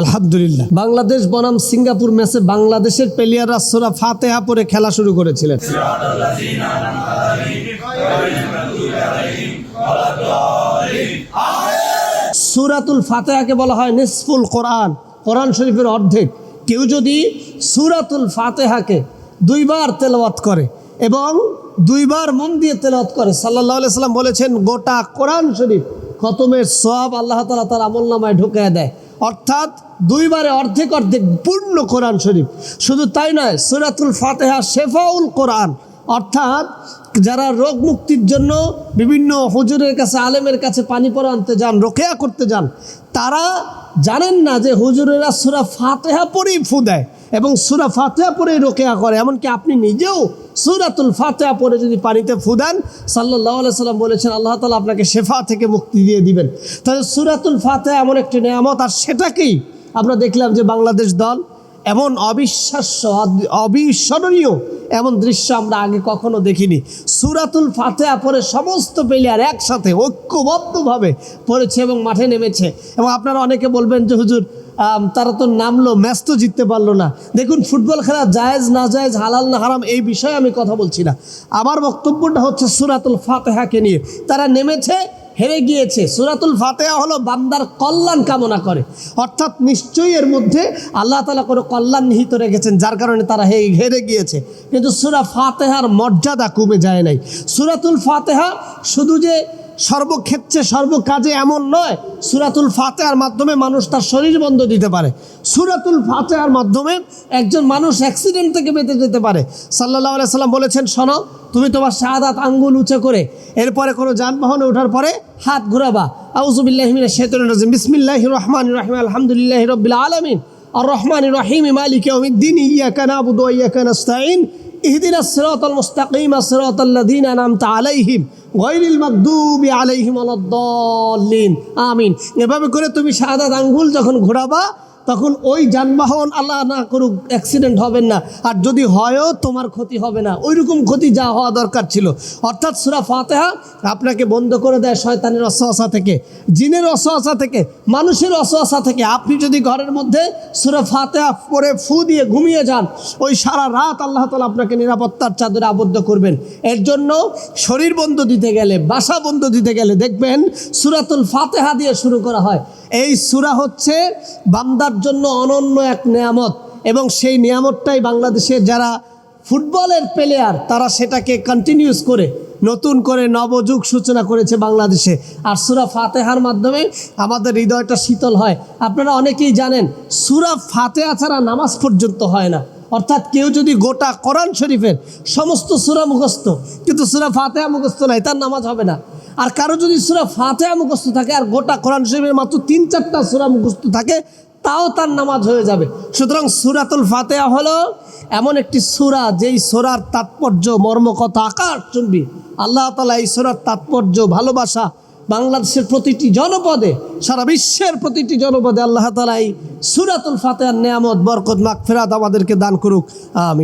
আলহামদুলিল্লাহ। বাংলাদেশ বনাম সিঙ্গাপুর ম্যাচে বাংলাদেশের প্লেয়াররা সোরা ফাতেহা পরে খেলা শুরু করেছিলেন। সুরাতুল ফাতেহাকে বলা হয় নিসফুল কোরআন কোরআন শরীফের অর্ধেক। কেউ যদি সুরাতুল ফাতেহাকে দুইবার তেলাওয়াত করে এবং দুইবার মন দিয়ে তেলাওয়াত করে সাল্লাহ সাল্লাম বলেছেন, গোটা কোরআন শরীফ খতমের সব আল্লাহ তালা তার আমল নামায় ঢুকিয়ে দেয়। অর্থাৎ দুইবারে অর্ধেক অর্ধেক পূর্ণ কোরআন শরীফ। শুধু তাই নয়, সুরাতুল ফাতেহা শেফাউল কোরআন। অর্থাৎ যারা রোগ মুক্তির জন্য বিভিন্ন হুজুরের কাছে, আলেমের কাছে পানি পরা আনতে যান, রোকেয়া করতে যান, তারা জানেন না যে হুজুরেরা সুরা ফাতেহা পরেই ফু দেয় এবং সুরা ফাতেহা পরেই রোকেয়া করে। এমনকি আপনি নিজেও সুরাতুল ফাতেহা পরে যদি পানিতে ফুদান সাল্লাহ সাল্লাম বলেছেন, আল্লাহ তালা আপনাকে শেফা থেকে মুক্তি দিয়ে দিবেন। তাহলে সুরাতুল ফাতেহা এমন একটি নিয়ামত, আর সেটাকেই আমরা দেখলাম যে বাংলাদেশ দল এমন অবিশ্বাস্য, অবিস্মরণীয় এমন দৃশ্য আমরা আগে কখনো দেখিনি। সুরাতুল ফাতেহা পরে সমস্ত প্লেয়ার একসাথে ঐক্যবদ্ধভাবে পড়েছে এবং মাঠে নেমেছে। এবং আপনারা অনেকে বলবেন যে, হুজুর তারা তো নামলো ম্যাচ তো জিততে পারল না। দেখুন, ফুটবল খেলা জায়েজ, না জায়েজ, হালাল, না হারাম, এই বিষয়ে আমি কথা বলছি না। আমার বক্তব্যটা হচ্ছে সুরাতুল ফাতেহাকে নিয়ে। তারা নেমেছে হেরে গিয়েছে। সুরাতুল ফাতেহা হলো বান্দার কল্যাণ কামনা করে। অর্থাৎ নিশ্চয়ই এর মধ্যে আল্লাহ তালা কোনো কল্যাণ নিহিত রেখেছেন, যার কারণে তারা হে হেরে গিয়েছে। কিন্তু সুরা ফাতেহার মর্যাদা কমে যায় নাই। সুরাতুল ফাতেহা শুধু যে সর্বক্ষেত্রে, সর্বকাজে এমন নয়, সুরাতুল ফাতেহার মাধ্যমে মানুষ তার শরীর বন্ধ দিতে পারে। সুরাতুল ফাতেহার মাধ্যমে একজন মানুষ অ্যাক্সিডেন্ট থেকে বেঁচে যেতে পারে। সাল্লাহ সাল্লাম বলেছেন, শোনো, তুমি তোমার শাহাদাত আঙ্গুল উঁচে করে, এরপরে কোনো যানবাহনে ওঠার পরে হাত ঘুরাবা। আউজুবিল্লাহমিন রাজিম। বিসমিল্লাহ রহমান রহিম। আলহামদুলিল্লাহ রবিল আলমিন। আর রহমান রহিম। মালিক উদ্দিন ইয়াকা নাবুদ ওয়া ইয়াকা নাস্তাইন ইহদিনা সিরাতাল মুস্তাকিম। আলাইহিম। গায়রিল মাগদুবি আলাইহিম ওয়ালাদ-দাল্লিন আমিন। এভাবে করে তুমি সাদা আঙ্গুল যখন ঘোরাবা তখন ওই যানবাহন আল্লাহ না করুক অ্যাক্সিডেন্ট হবে না। আর যদি হয়ও তোমার ক্ষতি হবে না। ওই রকম ক্ষতি যা হওয়া দরকার ছিল। অর্থাৎ সুরা ফাতেহা আপনাকে বন্ধ করে দেয় শয়তানের অসহসা থেকে। জিনের অসহসা থেকে, মানুষের অসহসা থেকে। আপনি যদি ঘরের মধ্যে সুরা ফাতেহা পরে ফু দিয়ে ঘুমিয়ে যান, ওই সারা রাত আল্লাহ তালা আপনাকে নিরাপত্তার চাদরে আবদ্ধ করবেন। এর জন্য শরীর বন্ধ দিতে গেলে, বাসা বন্ধ দিতে গেলে দেখবেন সুরাতুল ফাতেহা দিয়ে শুরু করা হয়। এই সুরা হচ্ছে বান্দার জন্য অনন্য এক নিয়ামত এবং সেই নিয়ামতটাই বাংলাদেশের যারা ফুটবলের প্লেয়ার তারা সেটাকে কন্টিনিউস করে নতুন করে নবযুগ সূচনা করেছে বাংলাদেশে। আর সুরা ফাতেহার মাধ্যমে আমাদের হৃদয়টা শীতল হয়। আপনারা অনেকেই জানেন, সুরা ফাতেহা ছাড়া নামাজ পর্যন্ত হয় না। অর্থাৎ কেউ যদি গোটা কোরআন শরীফের সমস্ত সুরা মুখস্থ, কিন্তু সুরা ফাতেহা মুখস্থ নাই, তার নামাজ হবে না। আর কারও যদি সুরা ফাতেহা মুখস্থ থাকে, আর গোটা কোরআন শরীফের মাত্র তিন চারটা সুরা মুখস্থ থাকে, তাও তার নামাজ হয়ে যাবে। সুতরাং সুরাতুল ফাতেহা হলো এমন একটি সুরা যেই সুরার তাৎপর্য, মর্মকথা আকাশ চুম্বি আল্লাহ তালা এই সুরার তাৎপর্য, ভালোবাসা বাংলাদেশের প্রতিটি জনপদে, সারা বিশ্বের প্রতিটি জনপদে আল্লাহ তালা এই সুরাতুল ফাতেহার নেয়ামত, বরকত, মাগফিরাত আমাদেরকে দান করুক। আমি